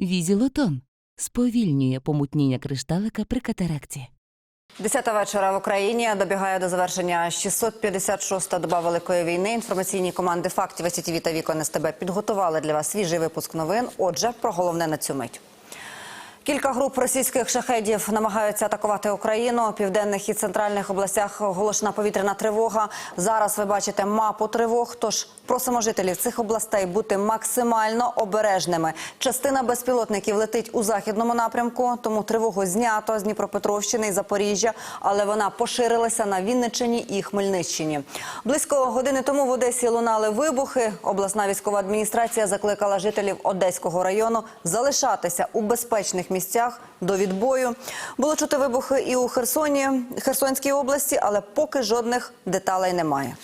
Візілотон сповільнює помутніння кришталика при катаракті. Десята вечора в Україні добігає до завершення 656-та доба великої війни. Інформаційні команди фактів СІТВ та Вікон СТБ підготували для вас свіжий випуск новин. Отже, про головне на цю мить. Кілька груп російських шахедів намагаються атакувати Україну. У південних і центральних областях оголошена повітряна тривога. Зараз ви бачите мапу тривог. Тож просимо жителів цих областей бути максимально обережними. Частина безпілотників летить у західному напрямку, тому тривогу знято з Дніпропетровщини і Запоріжжя, але вона поширилася на Вінниччині і Хмельниччині. Близько години тому в Одесі лунали вибухи. Обласна військова адміністрація закликала жителів Одеського району залишатися у безпечних місцях до відбою. Було чути вибухи і у Херсоні, Херсонській області, але поки жодних деталей немає.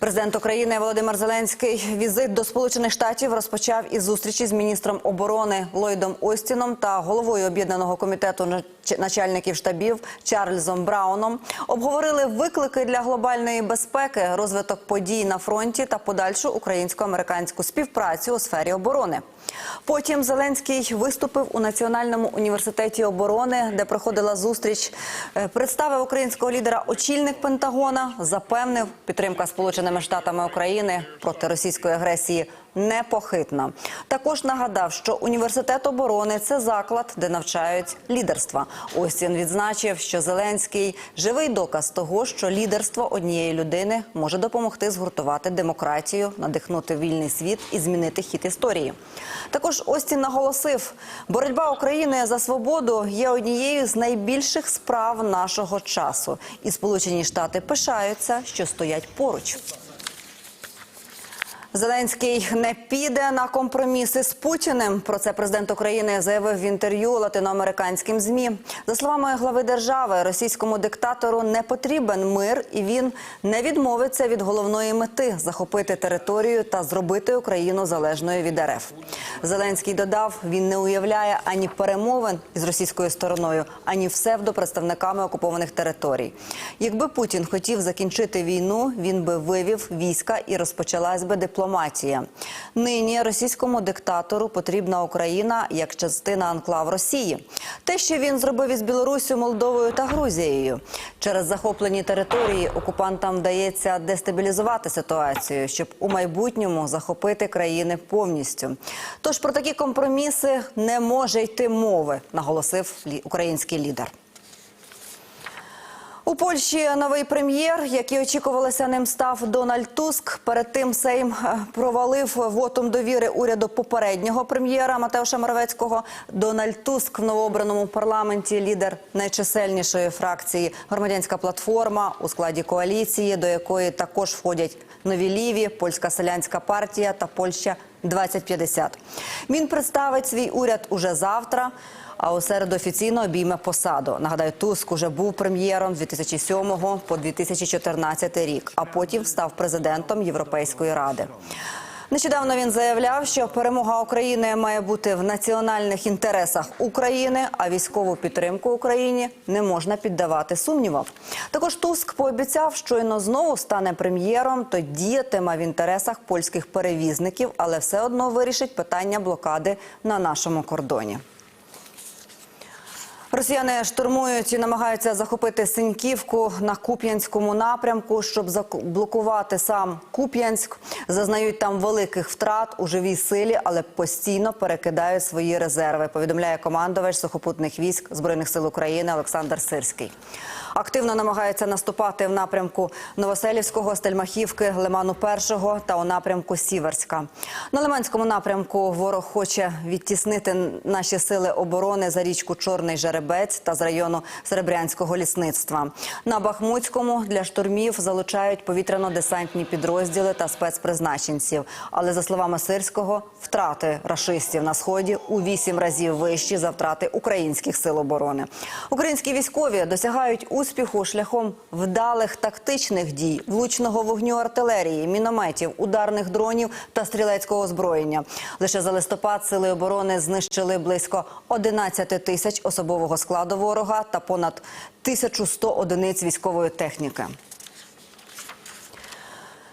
Президент України Володимир Зеленський візит до Сполучених Штатів розпочав із зустрічі з міністром оборони Ллойдом Остіном та головою об'єднаного комітету начальників штабів Чарльзом Брауном. Обговорили виклики для глобальної безпеки, розвиток подій на фронті та подальшу українсько-американську співпрацю у сфері оборони. Потім Зеленський виступив у Національному університеті оборони, де проходила зустріч. Е, Представив українського лідера очільник Пентагона, запевнив, підтримка Сполученими Штатами України проти російської агресії непохитна. Також нагадав, що університет оборони це заклад, де навчають лідерства. Остін відзначив, що Зеленський живий доказ того, що лідерство однієї людини може допомогти згуртувати демократію, надихнути вільний світ і змінити хід історії. Також Остін наголосив, боротьба України за свободу є однією з найбільших справ нашого часу, і Сполучені Штати пишаються, що стоять поруч. Зеленський не піде на компроміси з Путіним. Про це президент України заявив в інтерв'ю латиноамериканським змі. За словами глави держави, російському диктатору не потрібен мир, і він не відмовиться від головної мети захопити територію та зробити Україну залежною від РФ. Зеленський додав, він не уявляє ані перемовин із російською стороною, ані псевдопредставниками окупованих територій. Якби Путін хотів закінчити війну, він би вивів війська і розпочалась би дипломатія. Нині російському диктатору потрібна Україна як частина анклав Росії. Те, що він зробив із Білоруссю, Молдовою та Грузією, через захоплені території окупантам вдається дестабілізувати ситуацію, щоб у майбутньому захопити країни повністю. Тож про такі компроміси не може йти мови, наголосив український лідер. У Польщі новий прем'єр, який очікувалося ним став Дональд Туск. Перед тим Сейм е, провалив вотум довіри уряду попереднього прем'єра Матеуша Моровецького. Дональд Туск в новообраному парламенті лідер найчисельнішої фракції громадянська платформа у складі коаліції, до якої також входять нові ліві, польська селянська партія та Польща 2050. Він представить свій уряд уже завтра. А у середу офіційно обійме посаду. Нагадаю, Туск уже був прем'єром з 2007 по 2014 рік, а потім став президентом Європейської ради. Нещодавно він заявляв, що перемога України має бути в національних інтересах України, а військову підтримку Україні не можна піддавати сумнівам. Також Туск пообіцяв, щойно знову стане прем'єром, то діятиме в інтересах польських перевізників, але все одно вирішить питання блокади на нашому кордоні. Росіяни штурмують і намагаються захопити Синьківку на Куп'янському напрямку, щоб заблокувати сам Куп'янськ. Зазнають там великих втрат у живій силі, але постійно перекидають свої резерви. Повідомляє командувач сухопутних військ збройних сил України Олександр Сирський. Активно намагаються наступати в напрямку Новоселівського, Стельмахівки, Лиману Першого та у напрямку Сіверська. На Лиманському напрямку ворог хоче відтіснити наші сили оборони за річку Чорний Жеребець та з району Серебрянського лісництва. На Бахмутському для штурмів залучають повітряно-десантні підрозділи та спецпризначенців. Але за словами Сирського, втрати рашистів на сході у вісім разів вищі за втрати українських сил оборони. Українські військові досягають успіху шляхом вдалих тактичних дій, влучного вогню артилерії, мінометів, ударних дронів та стрілецького озброєння. Лише за листопад сили оборони знищили близько 11 тисяч особового складу ворога та понад 1100 одиниць військової техніки.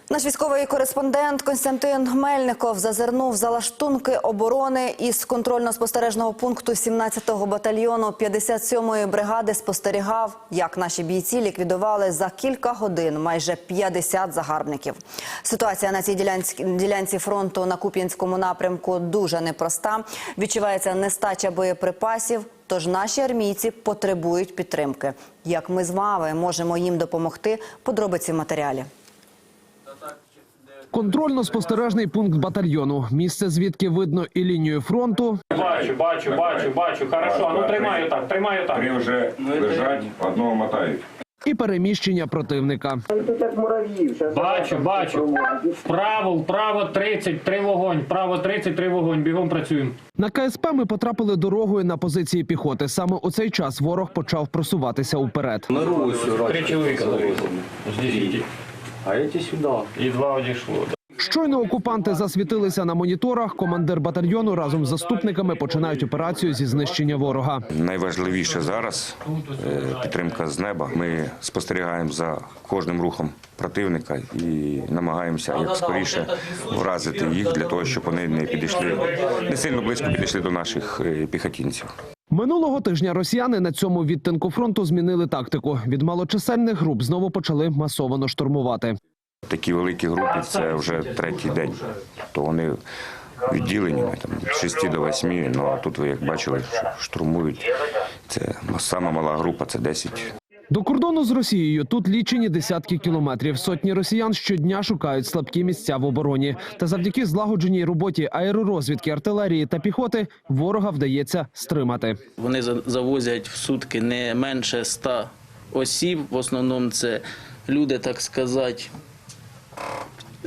Наш військовий кореспондент Константин Мельников зазирнув за лаштунки оборони із контрольно-спостережного пункту 17-го батальйону 57-ї бригади спостерігав, як наші бійці ліквідували за кілька годин майже 50 загарбників. Ситуація на цій ділянці, ділянці фронту на Куп'янському напрямку дуже непроста. Відчувається нестача боєприпасів. Тож наші армійці потребують підтримки. Як ми з вами можемо їм допомогти? Подробиці в матеріалі. Контрольно-спостережний пункт батальйону. Місце, звідки видно і лінію фронту, Бачу, бачу, бачу, бачу. Хорошо, ну тримаю так, тримаю так. Три вже лежать, одного мотають. і переміщення противника. Бачу, бачу. Вправо, вправо 30, три вогонь. Вправо 30, три вогонь. Бігом працюємо. На КСП ми потрапили дорогою на позиції піхоти. Саме у цей час ворог почав просуватися уперед. Три чоловіка. А эти сюда. І два одійшло. Щойно окупанти засвітилися на моніторах. Командир батальйону разом з заступниками починають операцію зі знищення ворога. Найважливіше зараз е, підтримка з неба. Ми спостерігаємо за кожним рухом противника і намагаємося як скоріше вразити їх для того, щоб вони не підійшли не сильно близько підійшли до наших е, піхотінців. Минулого тижня росіяни на цьому відтинку фронту змінили тактику. Від малочисельних груп знову почали масовано штурмувати. Такі великі групи це вже третій день. То вони відділеннями там від 6 до 8, Ну а тут ви як бачили, штурмують. Це сама мала група, це 10 До кордону з Росією тут лічені десятки кілометрів. Сотні росіян щодня шукають слабкі місця в обороні. Та завдяки злагодженій роботі аеророзвідки, артилерії та піхоти ворога вдається стримати. Вони за- завозять в сутки не менше ста осіб. В основному це люди, так сказати,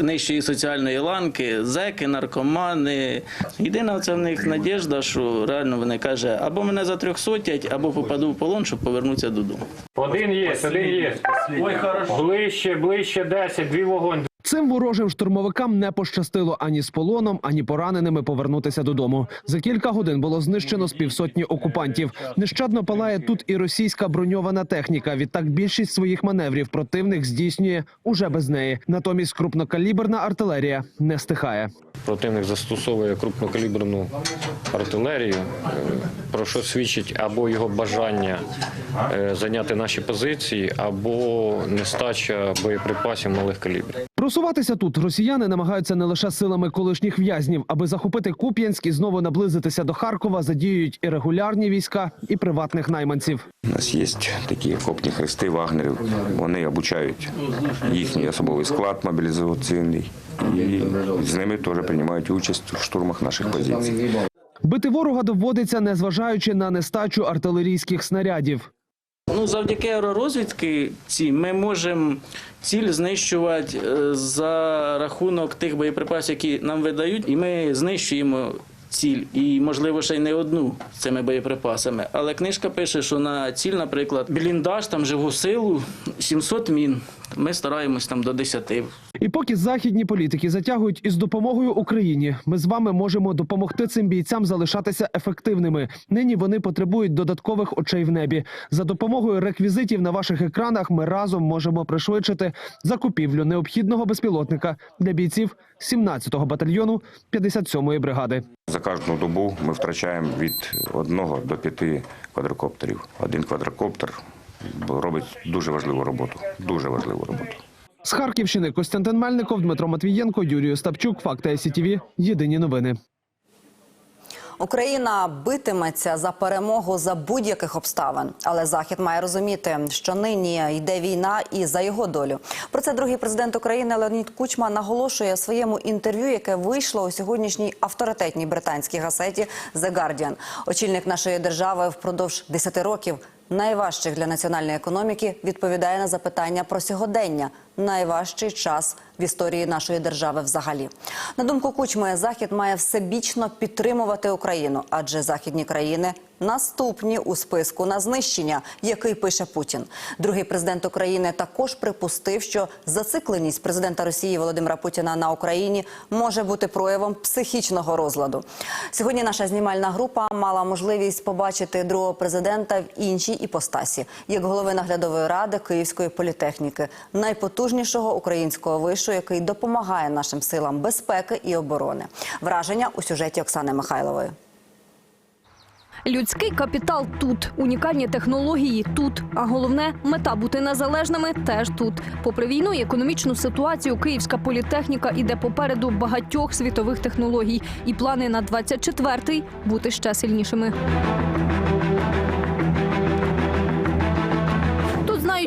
нижчої соціальної ланки, зеки, наркомани. Єдина це в них надіжда, що реально вони каже, або мене затрьохсотять, або попаду в полон, щоб повернутися додому. Один є, один є. Ой, хорошо. Ближче, ближче 10, дві вогонь. Цим ворожим штурмовикам не пощастило ані з полоном, ані пораненими повернутися додому. За кілька годин було знищено з півсотні окупантів. Нещадно палає тут і російська броньована техніка. Відтак більшість своїх маневрів противник здійснює уже без неї. Натомість крупнокаліберна артилерія не стихає. Противник застосовує крупнокаліберну артилерію, е, про що свідчить або його бажання е, зайняти наші позиції, або нестача боєприпасів малих калібрів. Просуватися тут росіяни намагаються не лише силами колишніх в'язнів, аби захопити Куп'янськ і знову наблизитися до Харкова. Задіюють і регулярні війська, і приватних найманців. У нас є такі окопні хрести вагнерів. Вони обучають їхній особовий склад мобілізаційний. І з ними теж приймають участь у штурмах наших позицій. Бити ворога доводиться, незважаючи на нестачу артилерійських снарядів. Ну, завдяки аеророзвідки ці ми можемо ціль знищувати е, за рахунок тих боєприпасів, які нам видають, і ми знищуємо ціль, і можливо ще й не одну з цими боєприпасами. Але книжка пише, що на ціль, наприклад, бліндаж там живу силу 700 мін. Ми стараємось там до 10. І поки західні політики затягують із допомогою Україні, ми з вами можемо допомогти цим бійцям залишатися ефективними. Нині вони потребують додаткових очей в небі. За допомогою реквізитів на ваших екранах ми разом можемо пришвидшити закупівлю необхідного безпілотника для бійців 17-го батальйону 57-ї бригади. За кожну добу ми втрачаємо від одного до п'яти квадрокоптерів. Один квадрокоптер робить дуже важливу роботу. Дуже важливу роботу. З Харківщини Костянтин Мельников, Дмитро Матвієнко, Юрій Остапчук. Факти СІТВ. Єдині новини. Україна битиметься за перемогу за будь-яких обставин, але Захід має розуміти, що нині йде війна і за його долю. Про це другий президент України Леонід Кучма наголошує в своєму інтерв'ю, яке вийшло у сьогоднішній авторитетній британській газеті «The Guardian». Очільник нашої держави впродовж 10 років найважчих для національної економіки відповідає на запитання про сьогодення. Найважчий час в історії нашої держави взагалі. На думку Кучми, Захід має всебічно підтримувати Україну, адже західні країни наступні у списку на знищення, який пише Путін. Другий президент України також припустив, що зацикленість президента Росії Володимира Путіна на Україні може бути проявом психічного розладу. Сьогодні наша знімальна група мала можливість побачити другого президента в іншій іпостасі, як голови наглядової ради Київської політехніки, найпотужнішого українського вишу, який допомагає нашим силам безпеки і оборони. Враження у сюжеті Оксани Михайлової. Людський капітал тут, унікальні технології тут. А головне мета бути незалежними теж тут. Попри війну і економічну ситуацію, київська політехніка іде попереду багатьох світових технологій, і плани на 24-й – бути ще сильнішими.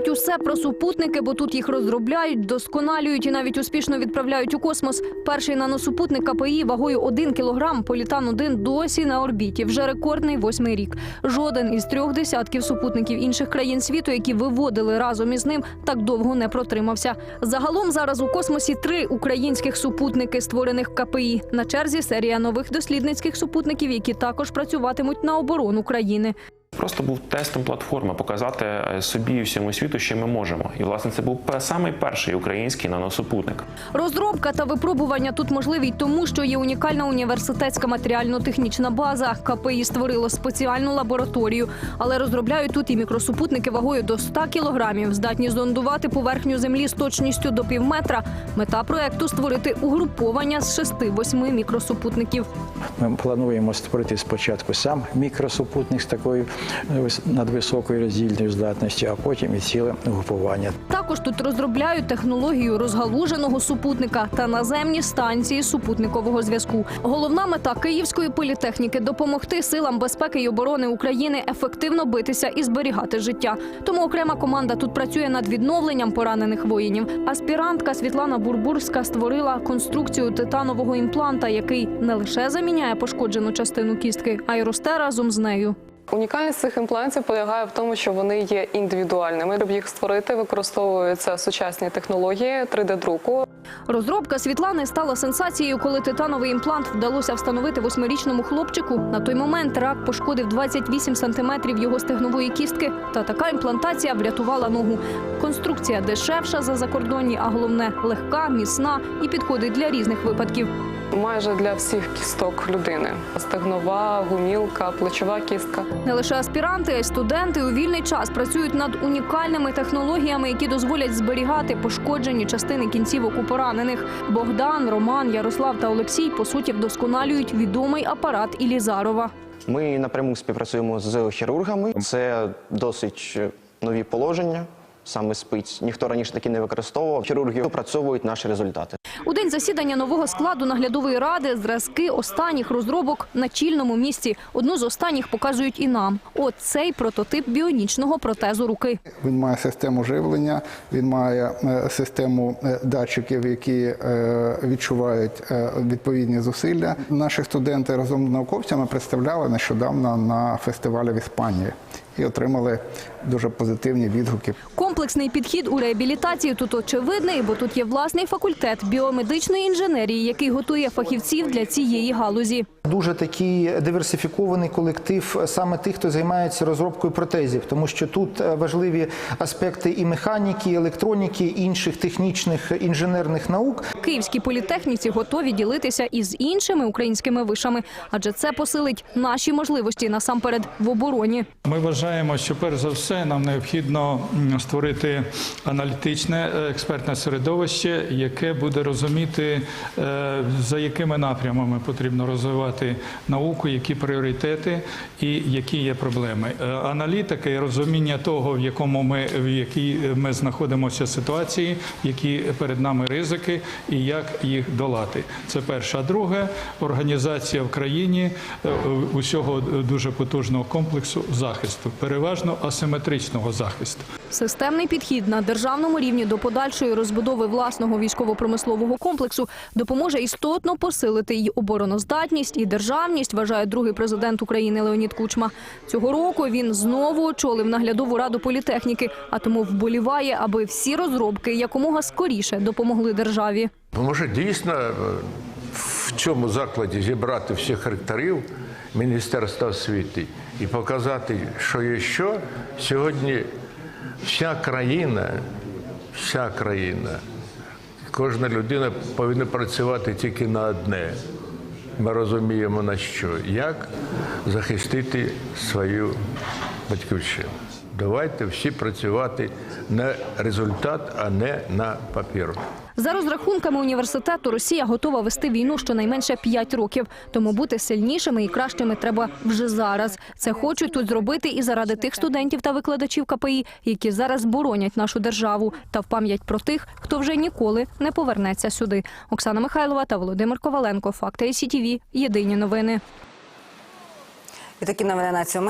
Знають усе про супутники, бо тут їх розробляють, досконалюють і навіть успішно відправляють у космос. Перший наносупутник КПІ вагою 1 кілограм Політан 1 досі на орбіті. Вже рекордний восьмий рік. Жоден із трьох десятків супутників інших країн світу, які виводили разом із ним, так довго не протримався. Загалом зараз у космосі три українських супутники, створених КПІ. На черзі серія нових дослідницьких супутників, які також працюватимуть на оборону країни. Просто був тестом платформи показати е, собі і всьому світу, що ми можемо. І власне це був самий перший український наносупутник. Розробка та випробування тут можливі й тому, що є унікальна університетська матеріально-технічна база. КПІ створило спеціальну лабораторію, але розробляють тут і мікросупутники вагою до 100 кілограмів, здатні зондувати поверхню землі з точністю до півметра. Мета проекту створити угруповання з 6-8 мікросупутників. Ми плануємо створити спочатку сам мікросупутник з такою е, надвисокою роздільною здатністю, а потім і ціле групування. Також тут розробляють технологію розгалуженого супутника та наземні станції супутникового зв'язку. Головна мета Київської політехніки допомогти силам безпеки і оборони України ефективно битися і зберігати життя. Тому окрема команда тут працює над відновленням поранених воїнів. Аспірантка Світлана Бурбурська створила конструкцію титанового імпланта, який не лише заміняє пошкоджену частину кістки, а й росте разом з нею. Унікальність цих імплантів полягає в тому, що вони є індивідуальними. Щоб їх створити, використовуються сучасні технології 3D-друку. Розробка Світлани стала сенсацією, коли титановий імплант вдалося встановити восьмирічному хлопчику. На той момент рак пошкодив 28 сантиметрів його стегнової кістки. Та така імплантація врятувала ногу. Конструкція дешевша за закордонні, а головне легка, міцна і підходить для різних випадків. Майже для всіх кісток людини: стегнова, гумілка, плечова кістка. Не лише аспіранти, а й студенти у вільний час працюють над унікальними технологіями, які дозволять зберігати пошкоджені частини кінцівок у поранених. Богдан, Роман, Ярослав та Олексій по суті вдосконалюють відомий апарат Ілізарова. Ми напряму співпрацюємо з хірургами. Це досить е, нові положення. Саме спиць ніхто раніше такі не використовував. Хірурги опрацьовують наші результати. Засідання нового складу наглядової ради зразки останніх розробок на чільному місці. Одну з останніх показують і нам. От цей прототип біонічного протезу руки. Він має систему живлення, він має е, систему е, датчиків, які е, відчувають відповідні зусилля. Наші студенти разом з науковцями представляли нещодавно на фестивалі в Іспанії і отримали дуже позитивні відгуки. Комплексний підхід у реабілітації тут очевидний, бо тут є власний факультет біомедичної інженерії, який готує фахівців для цієї галузі. Дуже такий диверсифікований колектив саме тих, хто займається розробкою протезів, тому що тут е, важливі аспекти і механіки, і електроніки, і інших технічних інженерних наук. Київській політехніці готові ділитися із іншими українськими вишами, адже це посилить наші можливості насамперед в обороні. Ми вважаємо, що перш за все нам необхідно створити аналітичне е, експертне середовище, яке буде розуміти, е, за якими напрямами потрібно розвивати науку, які пріоритети і які є проблеми. Е, Аналітика і розуміння того, в якому ми в якій ми знаходимося ситуації, які перед нами ризики і як їх долати. Це перше. А друге організація в країні е, усього дуже потужного комплексу захисту, переважно асиметричного захисту. Системний підхід на державному рівні до подальшої розбудови власного військово-промислового комплексу допоможе істотно посилити й обороноздатність, і державність, вважає другий президент України Леонід Кучма. Цього року він знову очолив наглядову раду політехніки, а тому вболіває, аби всі розробки якомога скоріше допомогли державі. Може, дійсно е, в цьому закладі зібрати всіх ректорів Міністерства освіти і показати, що є що, сьогодні вся країна, вся країна, кожна людина повинна працювати тільки на одне. Ми розуміємо на що, як захистити свою батьківщину. Давайте всі працювати на результат, а не на папір. За розрахунками університету, Росія готова вести війну щонайменше 5 років. Тому бути сильнішими і кращими треба вже зараз. Це хочуть тут зробити і заради тих студентів та викладачів КПІ, які зараз боронять нашу державу, та в пам'ять про тих, хто вже ніколи не повернеться сюди. Оксана Михайлова та Володимир Коваленко. Факти СІТІВІ. Єдині новини. І такі новини на цьому.